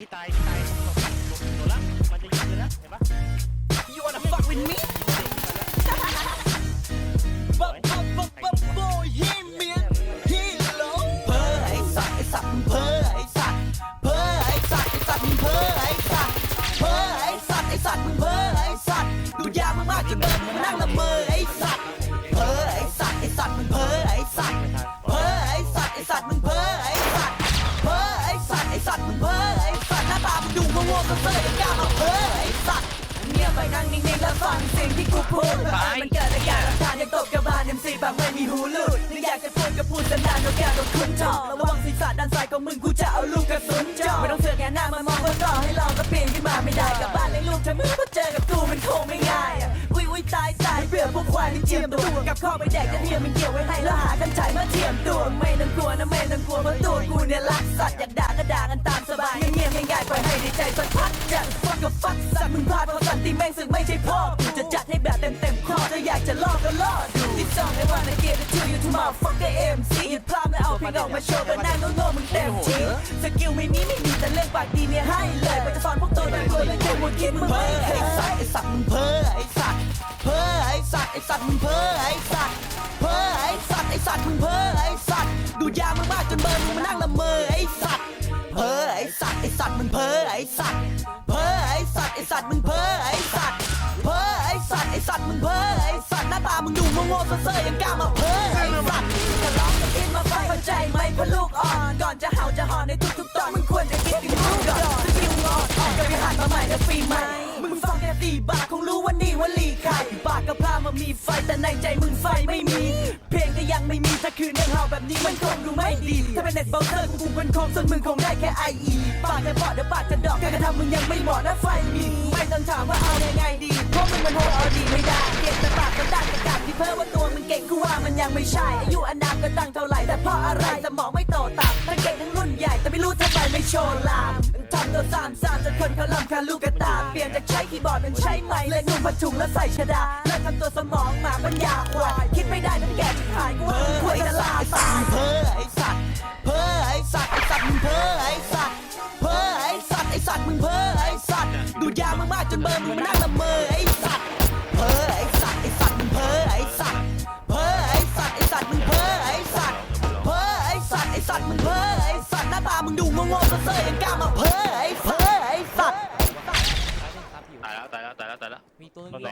ที่ตายที่ตายโด มึงดูงงๆเซ่อๆยังกล้ามาเพ้อไอ้สัตว์เงียบไปนั่งนิ่งๆแล้วฟังสิ่งที่กูพูดมันเกิดอาการรำคาญยังตบกระบาลเอ็มซีแบบไม่มีหูหลุดนึกอยากจะพูดก็พูดสันดานนกแก้วโดนคุณจอกระวังศีรษะด้านซ้ายของมึงกูจะเอาลูกกระสุนจ่อไม่ต้องเสือกแงหน้ามามองบนต่อให้ลองก็ปีนขึ้นมาไม่ได้กลับบ้านเลยลูกเธอเมื่อพอเจอกับกูมันคงไม่ง่ายอะอุ้ยอุ้ยตายตายเบื่อพวกควายที่เจียมตัวกับข้อไปแดกจะเทียมมันเกี่ยวไว้ให้แล้วหากันฉายมาเทียมตัวไม่ต้องกลัวนะไม่ต้องกลัวเพราะตัวกูเนี่ยรักสัตว์อยากด่าก็ ให้ในใจสักพักจะฟักกับฟักสัตว์มึงพลาดเพราะสันติแม่งสึกไม่ใช่พ่อกูจะจัดให้แบบเต็มเต็มๆข้อถ้าอยากจะลอกก็ลอกดูที่สองในวันในเกียร์ชื่อยูทูบมาฟักกับเอ็มซีหยุดพลาดไม่เอาเพลงออกมาโชว์แบบหน้าโง่ๆมึงเต็มทีสกิลไม่มีไม่มีแต่เรื่องปากดีเนี่ยให้เลยไปจะสอนพวกตัวโดยตัวเลยแค่หมดคิดมึงไม่เคยสัตว์ไอสัตว์มึงเพ้อไอสัตว์เพ้อไอสัตว์ไอสัตว์มึงเพ้อไอสัตว์เพ้อไอสัตว์ไอสัตว์มึงเพ้อไอสัตว์ดูยาม ไอสัตว์เพ้อไอสัตว์ไอสัตว์มึงเพ้อไอสัตว์เพ้อไอสัตว์ไอสัตว์มึงเพ้อไอสัตว์หน้าตามึงดูโง่ๆเซ่อๆยังกล้ามาเพ้อไอสัตว์จะร้องกับอินมาฟังเข้าใจไหมเพราะลูกอ่อนก่อนจะเห่าจะหอนในทุกๆตอนมึงควรจะคิดถึงลูก่อนสกิลงอนออกกันไปหันมาใหม่นะปีใหม่มึงฟังแค่ ตีบาทคงรู้ว่านี่ว่าลีใครปากกับพามามีไฟแต่ในใจมึงไฟไม่มี เพลงก็ยังไม่มีถ้าคืนยังเห่าแบบนี้มันคงดูไม่ดี ถ้าเป็นเน็ตเบราว์เซอร์กูคงเป็นคมส่วนมึงคงได้แค่ไออีปากแค่ปอดเดี๋ยวปากจะดอกการกระทำมึงยังไม่เหมาะนะไฟมีไม่ต้องถามว่าเอายังไงดีเพราะมึงมันโหดเอาดีไม่ได้เก่งแต่ปากก็ดันประกาศที่เพิ่มว่าตัวมึงเก่งกูว่ามันยังไม่ใช่อายุอานามก็ตั้งเท่าไหร่แต่เพราะอะไรสมองไม่โตตามทั้งเก่งทั้งรุ่นใหญ่แต่ไม่รู้ทำไมไม่โชว์ลาม ซ้ำตัวสามสามจนคนเขาลำคาลูกกระตา เปลี่ยนจากใช้คีย์บอร์ดเป็นใช้ไม้เลยนุ่งผ้าถุงแล้วใส่ชดาแล้วทำตัวสมองหมาปัญญาควายคิดไม่ได้นั่นแก่ที่หายกูว่ามึงควายจะลาตายเพ้อไอสัตว์เพ้อไอสัตว์ไอสัตว์มึงเพ้อไอสัตว์เพ้อไอสัตว์ไอสัตว์มึงเพ้อไอสัตว์ดูดยามากๆจนเบอร์มึงมานั่งละเมอไอสัตว์เพ้อไอสัตว์ไอสัตว์มึงเพ้อไอสัตว์เพ้อไอสัตว์ไอสัตว์มึงเพ้อไอสัตว์เพ้อไอสัตว์ไอสัตว์มึงเพ้อไอสัตว์หน้าตามึงดูงงๆเซ่ยังกล้ามาเพ้อ ตัวนึง ตัวไหน